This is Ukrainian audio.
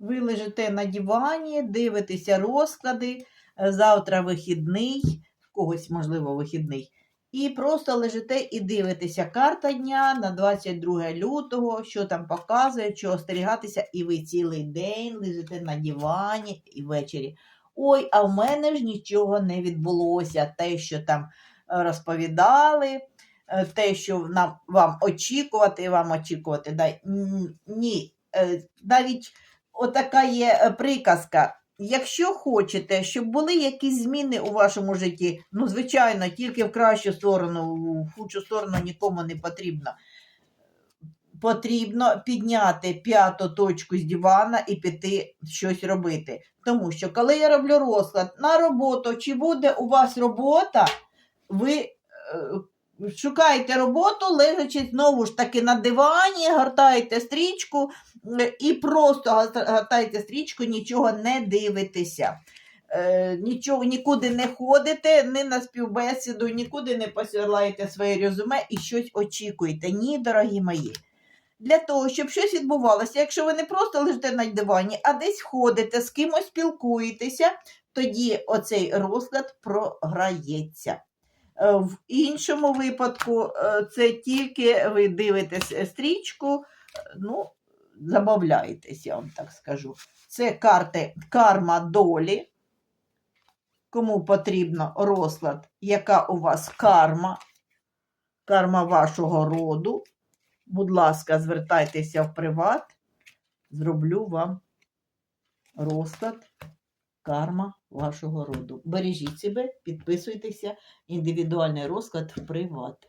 Ви лежите на дивані, дивитеся розклади. е, Завтра вихідний, в когось, можливо, вихідний. І просто лежите і дивитеся карта дня на 22 лютого, що там показує, що остерігатися, і ви цілий день лежите на дивані і ввечері. Ой, а в мене ж нічого не відбулося. Те, що там е, розповідали, е, те, що нам вам очікувати, вам очікувати. Да, ні, навіть отака є е, приказка. Якщо хочете, щоб були якісь зміни у вашому житті, ну, звичайно, тільки в кращу сторону, в худшу сторону нікому не потрібно. Потрібно підняти п'яту точку з дивана і піти щось робити. Тому що, коли я роблю розклад на роботу, чи буде у вас робота, ви шукаєте роботу, лежачи знову ж таки на дивані, гортаєте стрічку е, і просто гортаєте стрічку, нічого не дивитеся. Е, нічого, нікуди не ходите, ні на співбесіду, нікуди не посилаєте своє резюме і щось очікуєте. Ні, дорогі мої. Для того, щоб щось відбувалося, якщо ви не просто лежите на дивані, а десь ходите, з кимось спілкуєтеся, тоді оцей розклад програється. Е, В іншому випадку е, це тільки ви дивитесь стрічку, е, ну, забавляєтесь, я вам так скажу. Це карти карма долі. Кому потрібно розклад, яка у вас карма, карма вашого роду. Будь ласка, звертайтеся в приват, зроблю вам розклад карма вашого роду. Бережіть себе, підписуйтеся, індивідуальний розклад в приват.